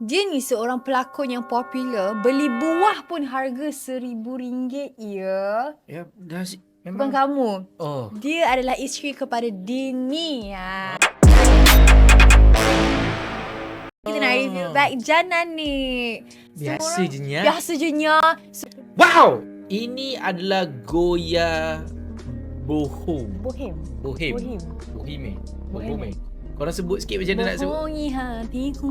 Dia ni seorang pelakon yang popular. Beli buah pun harga seribu ringgit, ya. Ya, dah si- Bukan memang. kamu. Oh, Dia adalah isteri kepada Dini. Ha. Kita nak review Oh. back Jana ni. Semua biasa je nya. Biasa je nya. Wow, ini adalah Goya Bohom. Bohem. Bohem. Bohem. Bohem. eh? Bohem. Eh? Korang sebut sikit macam mana nak sebut? Bohongi hatiku.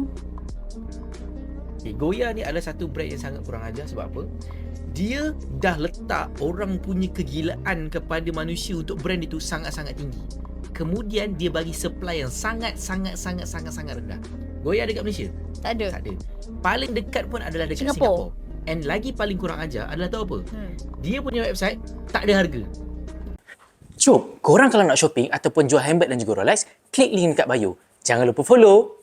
Okay, Goya ni adalah satu brand yang sangat kurang ajar sebab apa? Dia dah letak orang punya kegilaan kepada manusia untuk brand itu sangat-sangat tinggi. Kemudian dia bagi supply yang sangat-sangat-sangat-sangat-sangat rendah. Goya ada kat Malaysia? Tak ada. Tak ada. Paling dekat pun adalah dekat Singapore. Singapore. And lagi paling kurang ajar adalah tahu apa? Hmm. Dia punya website tak ada harga. Jom, korang kalau nak shopping ataupun jual handbag dan juga Rolex, klik link dekat bio. Jangan lupa follow.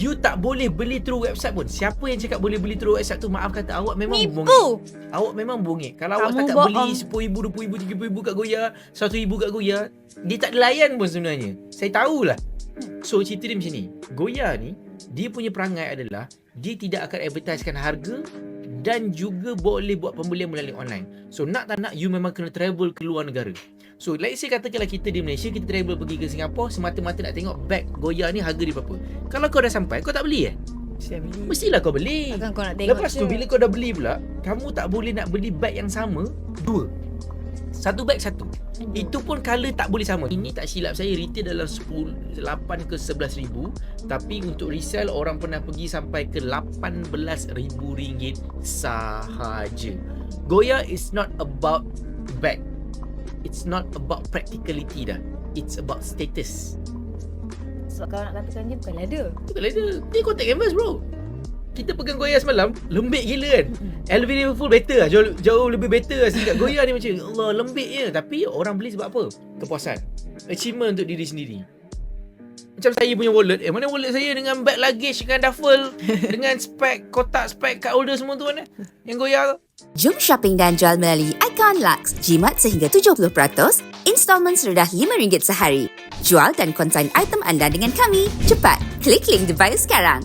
You tak boleh beli through website pun. Siapa yang cakap boleh beli through website tu maaf kata awak memang Nipu. bongit. Awak memang bongit. Kalau awak Kamu setakat bohong. beli RM10,000, RM20,000, RM30,000 kat Goya, RM1,000 kat Goya, dia tak ada layan pun sebenarnya. Saya tahulah. So cerita dia macam ni. Goya ni, dia punya perangai adalah dia tidak akan advertisekan harga dan juga boleh buat pembelian melalui online. So nak tak nak you memang kena travel ke luar negara. So let's say katakanlah kita di Malaysia kita travel pergi ke Singapura semata-mata nak tengok bag Goya ni harga dia berapa. Kalau kau dah sampai kau tak beli eh? Beli. Mestilah kau beli. Takkan kau nak tengok Lepas je. tu bila kau dah beli pula, kamu tak boleh nak beli bag yang sama dua. Satu bag satu. Itu pun color tak boleh sama. Ini tak silap saya retail dalam 10 8 ke 11 ribu tapi untuk resell orang pernah pergi sampai ke 18 ribu ringgit sahaja. Goya is not about bag. It's not about practicality dah. It's about status. Sebab kau nak katakan dia bukan leather. Bukan leather. Dia contact canvas bro. Kita pegang Goya semalam, lembik gila kan. LV Liverpool better lah. Jauh, jauh lebih better lah sikit. Goya ni macam, Allah lembik je. Tapi orang beli sebab apa? Kepuasan. Achievement untuk diri sendiri. Macam saya punya wallet. Eh mana wallet saya dengan bag luggage, dengan duffel, dengan spek, kotak spek, card holder semua tu eh? Yang Goya tu. Jom shopping dan jual melalui Icon Lux. Jimat sehingga 70%, installment serendah RM5 sehari. Jual dan konsign item anda dengan kami. Cepat, klik link di bio sekarang.